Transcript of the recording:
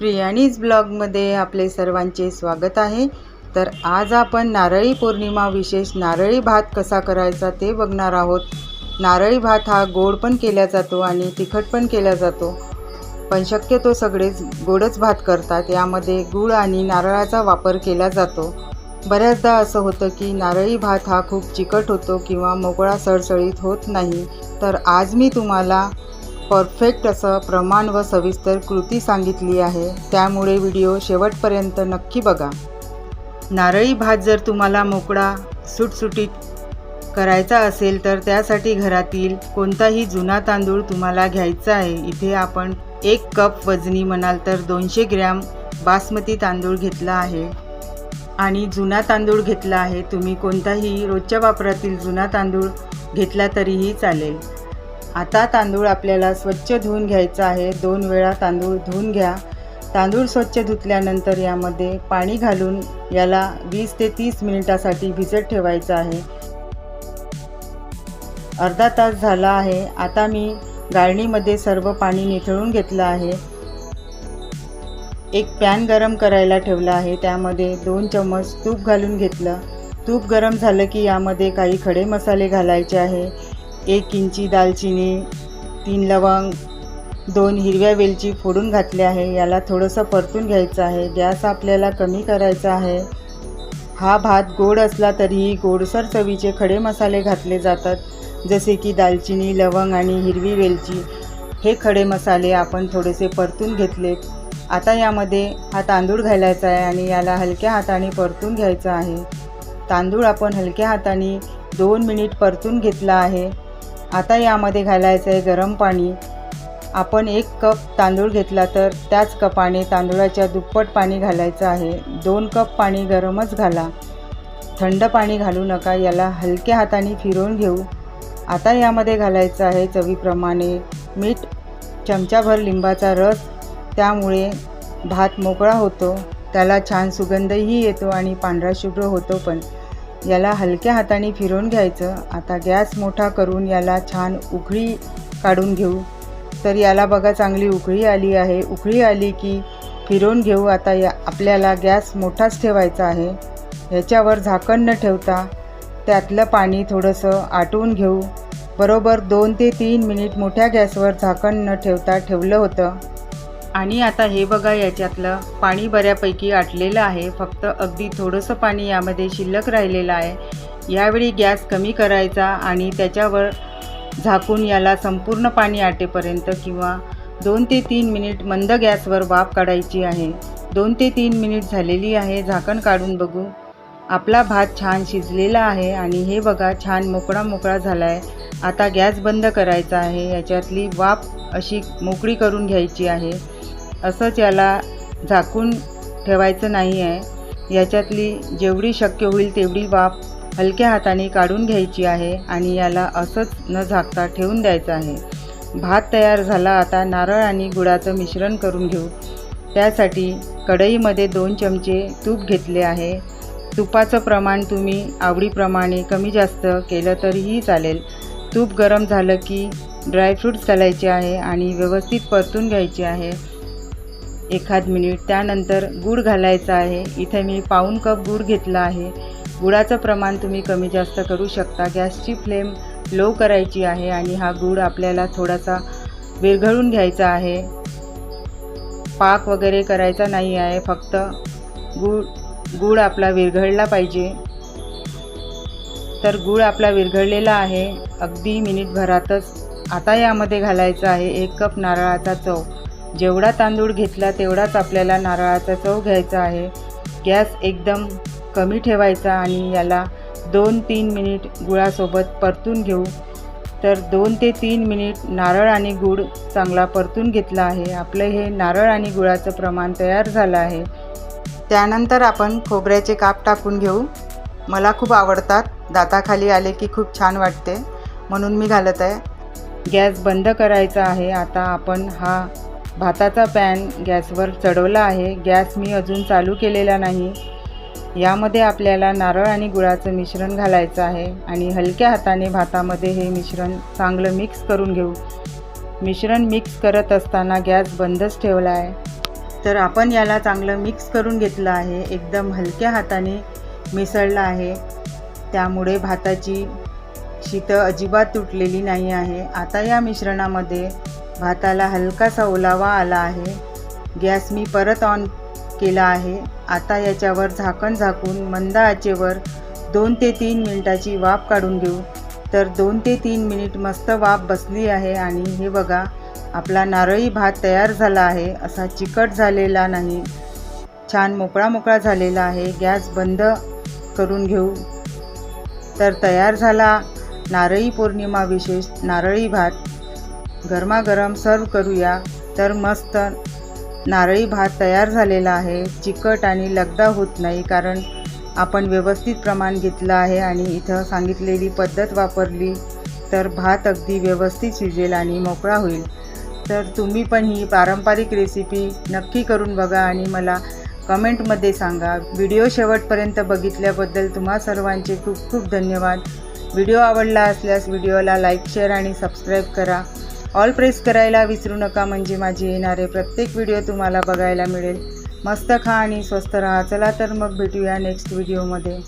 प्रियाणीज ब्लॉगमध्ये आपले सर्वांचे स्वागत आहे. तर आज आपण नारळी पौर्णिमा विशेष नारळी भात कसा करायचा ते बघणार आहोत. नारळी भात हा गोड पण केला जातो आणि तिखट पण केला जातो. पण शक्यतो सगळेच गोडच भात करतात यामध्ये गूळ आणि नारळाचा वापर केला जातो. बऱ्याचदा असं होतं की नारळी भात हा खूप चिकट होतो किंवा मोकळा सळसळीत होत नाही. तर आज मी तुम्हाला परफेक्ट असं प्रमाण व सविस्तर कृती सांगितली आहे. त्यामुळे व्हिडिओ शेवटपर्यंत नक्की बघा. नारळी भात जर तुम्हाला मोकळा सुटसुटीत करायचा असेल तर त्यासाठी घरातील कोणताही जुना तांदूळ तुम्हाला घ्यायचा आहे. इथे आपण एक कप वजनी म्हणाल तर दोनशे ग्रॅम बासमती तांदूळ घेतला आहे. आणि जुना तांदूळ घेतला आहे. तुम्ही कोणताही रोजच्या वापरातील जुना तांदूळ घेतला तरीही चालेल. आता तांदूळ आपल्याला स्वच्छ धुवून घ्यायचा आहे. दोन वेळा तांदूळ धुवून घ्या. तांदूळ स्वच्छ धुतल्यानंतर यामध्ये पाणी घालून याला वीस ते तीस मिनिटासाठी भिजत ठेवायचं आहे. अर्धा तास झाला आहे. आता मी गाळणीमध्ये सर्व पाणी निथळून घेतलं आहे. एक पॅन गरम करायला ठेवला आहे. त्यामध्ये दोन चम्मच तूप घालून घेतलं. तूप गरम झालं की यामध्ये काही खडे मसाले घालायचे आहे. एक इंची दालचिनी तीन लवंग दोन हिरव्या वेलची फोडून घातले आहे. याला थोडंसं परतून घ्यायचं आहे. गॅस आपल्याला कमी करायचा आहे. हा भात गोड असला तरीही गोडसर चवीचे खडे मसाले घातले जातात. जसे की दालचिनी लवंग आणि हिरवी वेलची. हे खडे मसाले आपण थोडेसे परतून घेतलेत आता यामध्ये हा तांदूळ घालायचा आहे आणि याला हलक्या हाताने परतून घ्यायचा आहे. तांदूळ आपण हलक्या हाताने दोन मिनिट परतून घेतला आहे. आता यामध्ये घालायचं आहे गरम पाणी. आपण एक कप तांदूळ घेतला तर त्याच कपाने तांदूळाच्या दुप्पट पाणी घालायचं आहे. दोन कप पाणी गरमच घाला. थंड पाणी घालू नका याला हलक्या हाताने फिरवून घेऊ. आता यामध्ये घालायचं आहे चवीप्रमाणे मीठ. चमचाभर लिंबाचा रस. त्यामुळे भात मोकळा होतो. त्याला छान सुगंधही येतो आणि पांढरा शुभ्र होतो पण. याला हलक्या हाताने फिरवून घ्यायचं. आता गॅस मोठा करून याला छान उकळी काढून घेऊ. तर याला बघा चांगली उकळी आली आहे. उकळी आली की फिरवून घेऊ. आता या आपल्याला गॅस मोठाच ठेवायचा आहे. ह्याच्यावर झाकण न ठेवता त्यातलं पाणी थोडंसं आटवून घेऊ. बरोबर दोन ते तीन मिनिट मोठ्या गॅसवर झाकण न ठेवता ठेवलं होतं. आणि आता हे बघा याच्यातलं पाणी बऱ्यापैकी आटलेलं आहे. फक्त अगदी थोडंसं पाणी यामध्ये शिल्लक राहिलेलं आहे. यावेळी गॅस कमी करायचा आणि त्याच्यावर झाकून याला संपूर्ण पाणी आटेपर्यंत किंवा दोन ते तीन मिनिट मंद गॅसवर वाफ काढायची आहे. दोन ते तीन मिनिट झालेली आहे. झाकण काढून बघू. आपला भात छान शिजलेला आहे आणि हे बघा छान मोकळा मोकळा झाला आहे आता गॅस बंद करायचा आहे. याच्यातली वाफ अशी मोकळी करून घ्यायची आहे. असंच याला झाकून ठेवायचं नाही आहे याच्यातली जेवढी शक्य होईल तेवढी वाफ हलक्या हाताने काढून घ्यायची आहे आणि याला असंच न झाकता ठेवून द्यायचं आहे. भात तयार झाला आता नारळ आणि गुळाचं मिश्रण करून घेऊ. त्यासाठी कढईमध्ये दोन चमचे तूप घेतले आहे. तुपाचं प्रमाण तुम्ही आवडीप्रमाणे कमी जास्त केलं तरीही चालेल. तूप गरम झालं की ड्रायफ्रूट्स घालायचे आहे आणि व्यवस्थित परतून घ्यायचे आहे. एखाद मिनिट त्यानंतर गूळ घालायचा आहे. इथे मी पाऊन कप गूळ घेतला आहे. गुळाचं प्रमाण तुम्ही कमी जास्त करू शकता. गॅसची फ्लेम लो करायची आहे आणि हा गूळ आपल्याला थोडासा विरघळून घ्यायचा आहे. पाक वगैरे करायचा नाही आहे. फक्त गूळ गूळ आपला विरघळला पाहिजे. तर गूळ आपला विरघळलेला आहे. अगदी मिनिटभरातच आता यामध्ये घालायचं आहे. एक कप नारळाचा चव. जेवढा तांदूळ घेतला तेवढाच आपल्याला नारळाचा चव घ्यायचा आहे. गॅस एकदम कमी ठेवायचा आणि याला दोन तीन मिनिट गुळासोबत परतून घेऊ. तर दोन ते तीन मिनिट नारळ आणि गूळ चांगला परतून घेतला आहे. आपलं हे नारळ आणि गुळाचं प्रमाण तयार झालं आहे. त्यानंतर आपण खोबऱ्याचे काप टाकून घेऊ. मला खूप आवडतात. दाताखाली आले की खूप छान वाटते. म्हणून मी घालत आहे. गॅस बंद करायचा आहे. आता आपण हा भाताचा पॅन गॅसवर चढवला आहे. गॅस मी अजून चालू केलेला नाही. यामध्ये आपल्याला नारळ आणि गुळाचं मिश्रण घालायचं आहे आणि हलक्या हाताने भातामध्ये हे मिश्रण चांगलं मिक्स करून घेऊ. मिश्रण मिक्स करत असताना गॅस बंदच ठेवला आहे. तर आपण याला चांगलं मिक्स करून घेतलं आहे. एकदम हलक्या हाताने मिसळलं आहे. त्यामुळे भाताची शीतं अजिबात तुटलेली नाही आहे. आता या मिश्रणामध्ये भाताला हलकासा ओलावा आला आहे. गॅस मी परत ऑन केला आहे. आता याच्यावर झाकण झाकून मंद आचेवर दोन ते तीन मिनिटाची वाफ काढून घेऊ. तर दोन ते तीन मिनिट मस्त वाफ बसली आहे आणि हे बघा आपला नारळी भात तयार झाला आहे. असा चिकट झालेला नाही. छान मोकळा मोकळा झालेला आहे. गॅस बंद करून घेऊ. तर तयार झाला. नारळी पौर्णिमा विशेष नारळी भात गरमागरम सर्व करूया. तर मस्त नारळी भात तयार झालेला आहे. चिकट आणि लगदा होत नाही कारण आपण व्यवस्थित प्रमाण घेतलं आहे आणि इथं सांगितलेली पद्धत वापरली तर भात अगदी व्यवस्थित शिजेल आणि मोकळा होईल. तर तुम्ही पण ही पारंपरिक रेसिपी नक्की करून बघा आणि मला कमेंटमध्ये सांगा. व्हिडिओ शेवटपर्यंत बघितल्याबद्दल तुम्हा सर्वांचे खूप खूप धन्यवाद. व्हिडिओ आवडला असल्यास व्हिडिओला लाईक शेअर आणि सबस्क्राईब करा. ऑल प्रेस करायला विसरू नका म्हणजे माझे येणारे प्रत्येक व्हिडिओ तुम्हाला बघायला मिळेल. मस्त खा आणि स्वस्त राहा. चला तर मग भेटूया नेक्स्ट व्हिडिओमध्ये